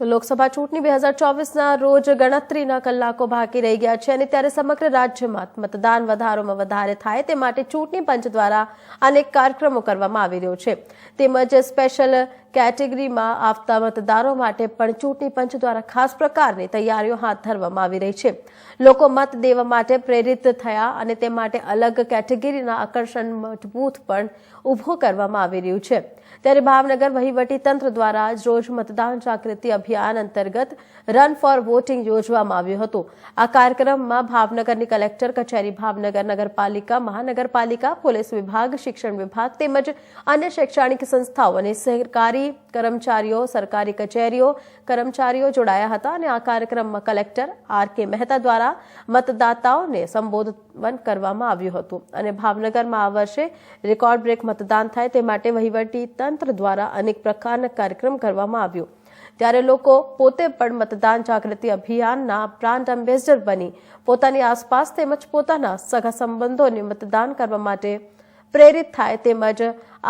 તો લોકસભા ચૂંટણી બે હજાર ચોવીસના રોજ ગણતરીના કલાકો બાકી રહી ગયા છે અને ત્યારે સમગ્ર રાજ્યમાં મતદાન વધારોમાં વધારે થાય તે માટે ચૂંટણી પંચ દ્વારા અનેક કાર્યક્રમો કરવામાં આવી રહ્યો છે. તેમજ સ્પેશિયલ કેટેગરીમાં આવતા મતદારો માટે પણ ચૂંટણી પંચ દ્વારા ખાસ પ્રકારની તૈયારીઓ હાથ ધરવામાં આવી રહી છે. લોકો મત દેવા માટે પ્રેરિત થયા અને તે માટે અલગ કેટેગરીના આકર્ષણ મજબૂત પણ ઊભો કરવામાં આવી રહ્યું છે. ત્યારે ભાવનગર વહીવટી દ્વારા રોજ મતદાન જાગૃતિ અભિયાન અંતર્ગત રન ફોર વોટિંગ યોજવામાં આવ્યું હતું. આ કાર્યક્રમમાં ભાવનગરની કલેક્ટર કચેરી, ભાવનગર નગરપાલિકા, મહાનગરપાલિકા, પોલીસ વિભાગ, શિક્ષણ વિભાગ તેમજ અન્ય શૈક્ષણિક સંસ્થાઓ અને સરકારી કર્મચારીઓ, સરકારી કચેરીઓ, કર્મચારીઓ જોડાયા હતા અને આ કાર્યક્રમમાં કલેક્ટર આર કે મહેતા દ્વારા મતદાતાઓને સંબોધન કરવામાં આવ્યું હતું. અને ભાવનગરમાં આ વર્ષે રેકોર્ડ બ્રેક મતદાન થાય તે માટે વહીવટી તંત્ર દ્વારા અનેક પ્રકારના કાર્યક્રમ કરવામાં આવ્યો. ત્યારે લોકો પોતે પણ મતદાન જાગૃતિ અભિયાનના બ્રાન્ડ એમ્બેસડર બની, પોતાની આસપાસ તેમજ પોતાના સગા સંબંધોને મતદાન કરવા માટે પ્રેરિત થાય તેમજ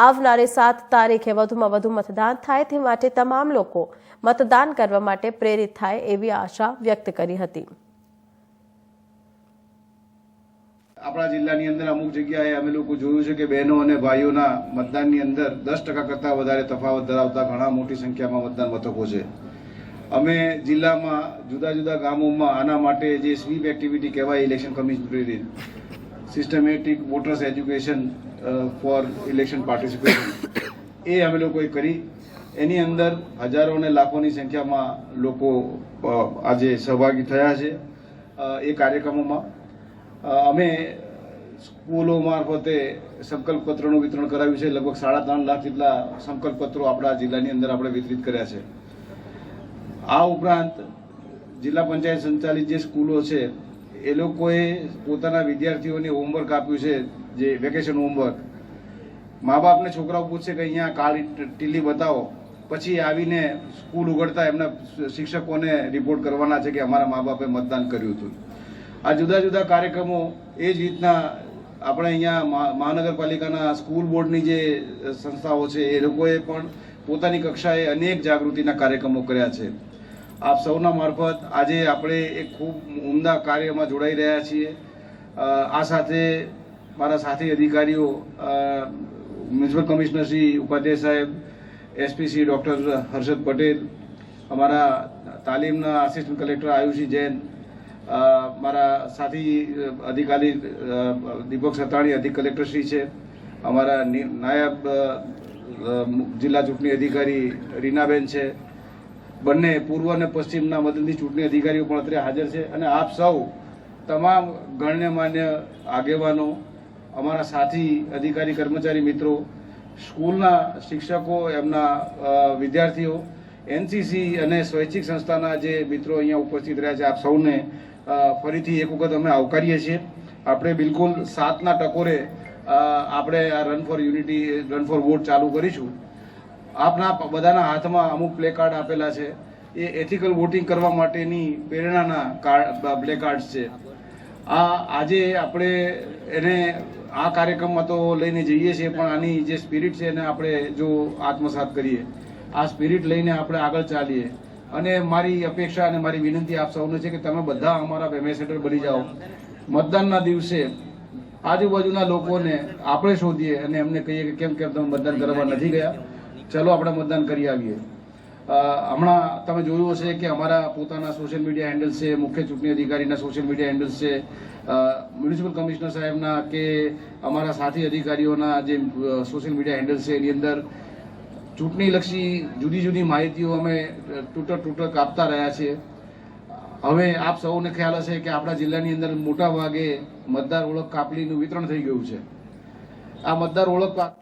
આવનારી સાત તારીખે વધુમાં વધુ મતદાન થાય તે માટે તમામ લોકો મતદાન કરવા માટે પ્રેરિત થાય એવી આશા વ્યક્ત કરી હતી. આપણા જિલ્લાની અંદર અમુક જગ્યાએ અમે લોકો જોયું છે કે બહેનો અને ભાઈઓના મતદાનની અંદર દસ ટકા કરતાં વધારે તફાવત ધરાવતા ઘણા મોટી સંખ્યામાં મતદાન મથકો છે. અમે જિલ્લામાં જુદા જુદા ગામોમાં આના માટે જે સ્વીપ એક્ટિવિટી કહેવાય ઇલેક્શન કમિશન પ્રેરિત, systematic voters education for election participation એ અમે લોકોએ કરી. એની અંદર હજારો અને લાખોની સંખ્યામાં લોકો આજે સહભાગી થયા છે એ કાર્યક્રમોમાં. અમે સ્કૂલો મારફતે સંકલ્પપત્રોનું વિતરણ કરાવ્યું છે. લગભગ સાડા ત્રણ લાખ જેટલા સંકલ્પપત્રો આપણા જિલ્લાની અંદર આપણે વિતરિત કર્યા છે. આ ઉપરાંત જિલ્લા પંચાયત સંચાલિત જે સ્કૂલો છે એ લોકોએ પોતાના વિદ્યાર્થીઓને હોમવર્ક આપ્યું છે, જે વેકેશન હોમવર્ક મા બાપને છોકરાઓ પૂછશે કે અહીંયા કાળી ટીલી બતાવો. પછી આવીને સ્કૂલ ઉગડતા એમના શિક્ષકોને રિપોર્ટ કરવાના છે કે અમારા મા બાપે મતદાન કર્યું હતું. આ જુદા જુદા કાર્યક્રમો એ જ રીતના આપણે અહીંયા મહા- મહાનગરપાલિકાના સ્કૂલ બોર્ડની જે સંસ્થાઓ છે, એ લોકોએ પણ પોતાની કક્ષાએ અનેક જાગૃતિના કાર્યક્રમો કર્યા છે. આપ સૌના મારફત આજે આપણે એક ખૂબ ઉમદા કાર્યમાં જોડાઈ રહ્યા છીએ. આ સાથે મારા સાથી અધિકારીઓ મ્યુનિસિપલ કમિશનર શ્રી ઉપાધ્યાય સાહેબ એસપીસી ડૉક્ટર હર્ષદ પટેલ, અમારા તાલીમના આસિસ્ટન્ટ કલેક્ટર આયુષી જૈન મારા સાથી અધિકારી દીપક સતાણી, અધિક કલેક્ટર શ્રી છે, અમારા નાયબ જિલ્લા ચૂંટણી અધિકારી રીનાબેન છે બંને પૂર્વ અને પશ્ચિમના મદદની ચૂંટણી અધિકારીઓ પણ અત્રે હાજર છે અને આપ સૌ તમામ ગણ્યમાન્ય આગેવાનો, અમારા સાથી, અધિકારી, કર્મચારી મિત્રો, સ્કૂલના શિક્ષકો, એમના વિદ્યાર્થીઓ, એનસીસી અને સ્વૈચ્છિક સંસ્થાના જે મિત્રો અહીંયા ઉપસ્થિત રહ્યા છે, આપ સૌને ફરીથી એક વખત અમે આવકારીએ છીએ. આપણે બિલકુલ સાતના ટકોરે આપણે આ run for unity run for vote ચાલુ કરીશું. આપના બધાના હાથમાં અમુક પ્લે કાર્ડ આપેલા છે. એ એથિકલ વોટિંગ કરવા માટેની પ્રેરણાના કાર્ડ પ્લે કાર્ડ છે. આ, આજે આપણે એને આ કાર્યક્રમમાં તો લઈને જઈએ છીએ, પણ આની જે સ્પિરિટ છે એને આપણે જો આત્મસાત કરીએ. આ સ્પિરિટ લઈને આપણે આગળ ચાલીએ. અને મારી અપેક્ષા અને મારી વિનંતી આપ સૌને છે કે તમે બધા અમારા એમ્બેસેડર બની જાઓ. મતદાનના દિવસે આજુબાજુના લોકોને આપણે શોધીએ અને એમને કહીએ કે કેમ કેમ તમે મતદાન કરવા નથી ગયા. ચલો આપણે મતદાન કરી આવીએ. હમણાં તમે જોયું હશે કે અમારા પોતાના સોશિયલ મીડિયા હેન્ડલ્સ છે, મુખ્ય ચૂંટણી અધિકારીના સોશિયલ મીડિયા હેન્ડલ્સ છે. મ્યુનિસિપલ કમિશનર સાહેબના કે અમારા સાથી અધિકારીઓના જે સોશિયલ મીડિયા હેન્ડલ્સ છે, એની અંદર ચૂંટણીલક્ષી જુદી જુદી માહિતીઓ અમે તૂટક તૂટક આપતા રહ્યા છીએ. હવે આપ સૌને ખ્યાલ હશે કે આપણા જિલ્લાની અંદર મોટા ભાગે મતદાર ઓળખ કાપલીનું વિતરણ થઈ ગયું છે. આ મતદાર ઓળખ